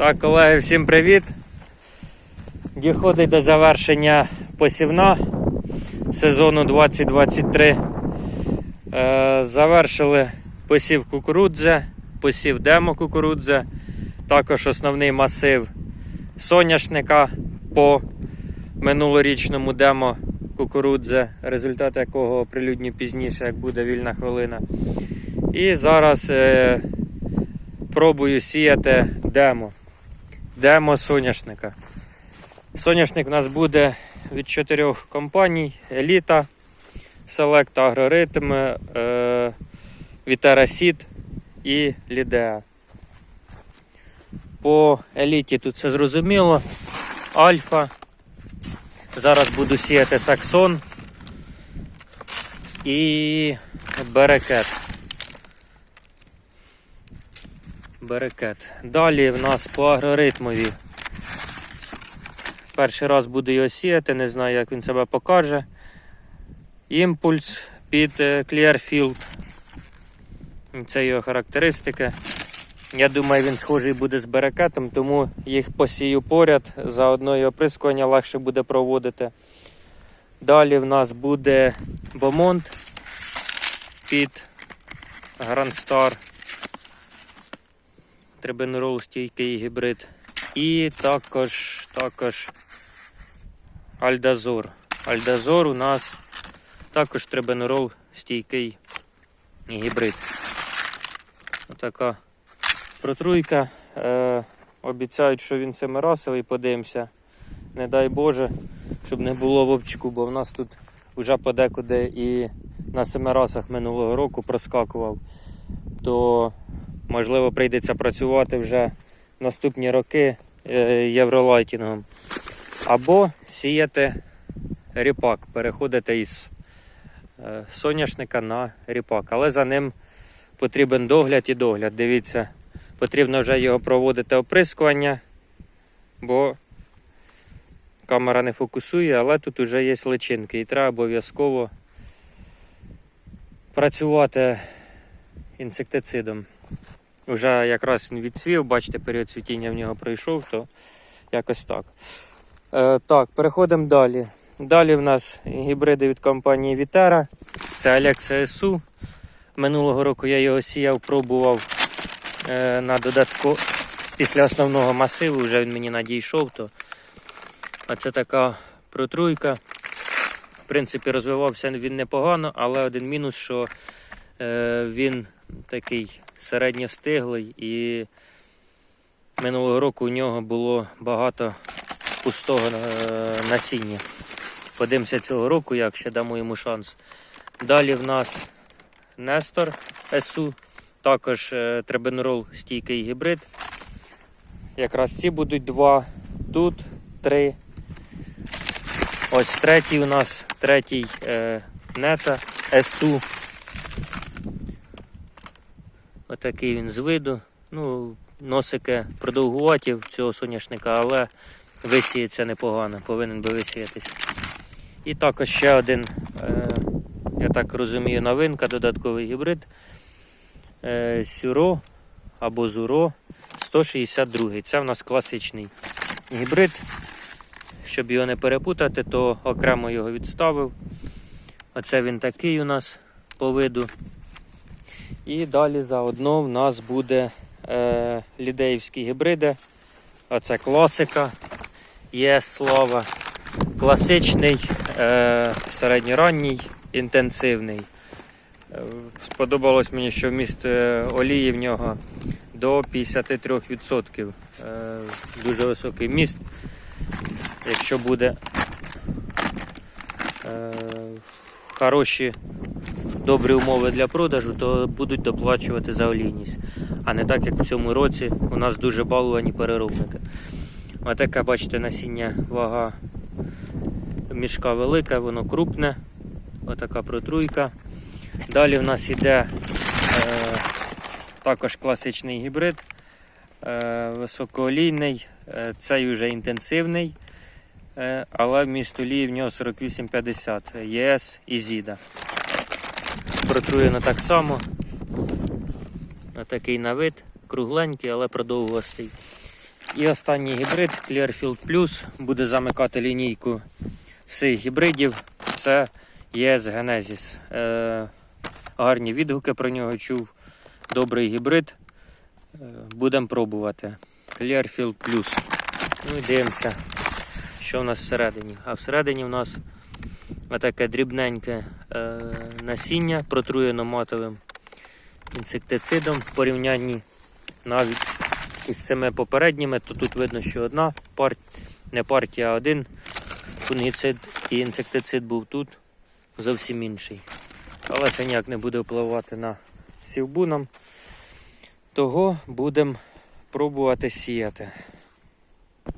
Так, колеги, всім привіт. Доходить до завершення посівна сезону 2023. Е, завершили посів кукурудзи, посів демо кукурудзи, також основний масив соняшника по минулорічному демо кукурудзи, результат якого оприлюдню пізніше, як буде вільна хвилина. І зараз е, пробую сіяти демо. Демо соняшника. Соняшник у нас буде від чотирьох компаній: Еліта, Select Агроритм, е, Вітера Сід і Лідеа. По еліті тут все зрозуміло. Альфа. Зараз буду сіяти саксон і берекет. Берекет. Далі в нас по агроритмові. Перший раз буду його сіяти, не знаю, як він себе покаже. Імпульс під е, Clearfield. Це його характеристики. Я думаю, він схожий буде з берекетом, тому їх посію поряд, заодно і оприскування легше буде проводити. Далі в нас буде Бомонт під Grand Star. Трибенрол стійкий гібрид. І також, також Альдазор. Альдазор у нас також трибенрол стійкий гібрид. Отака протруйка. Е, обіцяють, що він семирасовий, подивимося. Не дай Боже, щоб не було вовчку, бо в нас тут вже подекуди і на семирасах минулого року проскакував. То можливо прийдеться працювати вже наступні роки е, євролайтінгом. Або сіяти ріпак, переходити із е, соняшника на ріпак. Але за ним потрібен догляд і догляд. Дивіться, потрібно вже його проводити оприскування, бо камера не фокусує, але тут вже є личинки і треба обов'язково працювати інсектицидом. Вже якраз він відсвів, бачите, період цвітіння в нього пройшов, то якось так. Е, так, переходимо далі. Далі в нас гібриди від компанії Вітера. Це Alexa SU. Минулого року я його сіяв, пробував е, на додатку після основного масиву, вже він мені надійшов. То... А це така протруйка. В принципі, розвивався він непогано, але один мінус, що е, він такий середньостиглий і минулого року у нього було багато пустого е, насіння. Подивимося цього року, як ще дамо йому шанс. Далі в нас Нестор СУ, також е, трибенрол стійкий гібрид. Якраз ці будуть два, тут три. Ось третій у нас, третій е, нета СУ. Отакий він з виду. Ну, носики продовгуваті в цього соняшника, але висіється непогано, повинен би висіятися. І також ще один, е, я так розумію, новинка, додатковий гібрид. Е, Сюро або Зуро 162. Це в нас класичний гібрид. Щоб його не перепутати, то окремо його відставив. Оце він такий у нас по виду. І далі заодно в нас буде е, лідеївські гібриди. Оце класика, є слава. Класичний, е, середньоранній, інтенсивний. Е, Сподобалось мені, що вміст е, олії в нього до 53%. Е, дуже високий міст. Якщо буде е, хороші добрі умови для продажу, то будуть доплачувати за олійність. А не так, як в цьому році у нас дуже балувані переробники. Отака, бачите, насіння вага мішка велика, воно крупне. Отака протруйка. Далі в нас йде е, також класичний гібрид, е, високоолійний, е, цей вже інтенсивний, е, але вміст олії в нього 4850 ЄС і Зіда. Протруєно так само. Отакий на вид, кругленький, але продовгостий. І останній гібрид Clearfield Plus буде замикати лінійку всіх гібридів. Це ЄС Genesis. Е, гарні відгуки про нього чув. Добрий гібрид. Е, Будемо пробувати. Clearfield Plus. Ну і дивимося, що в нас всередині. А всередині в нас таке дрібненьке насіння, протруєно матовим інсектицидом в порівнянні навіть із цими попередніми, то тут видно, що одна пар... не партія, а один фунгіцид і інсектицид був тут зовсім інший. Але це ніяк не буде впливати на сівбу нам. Того будемо пробувати сіяти.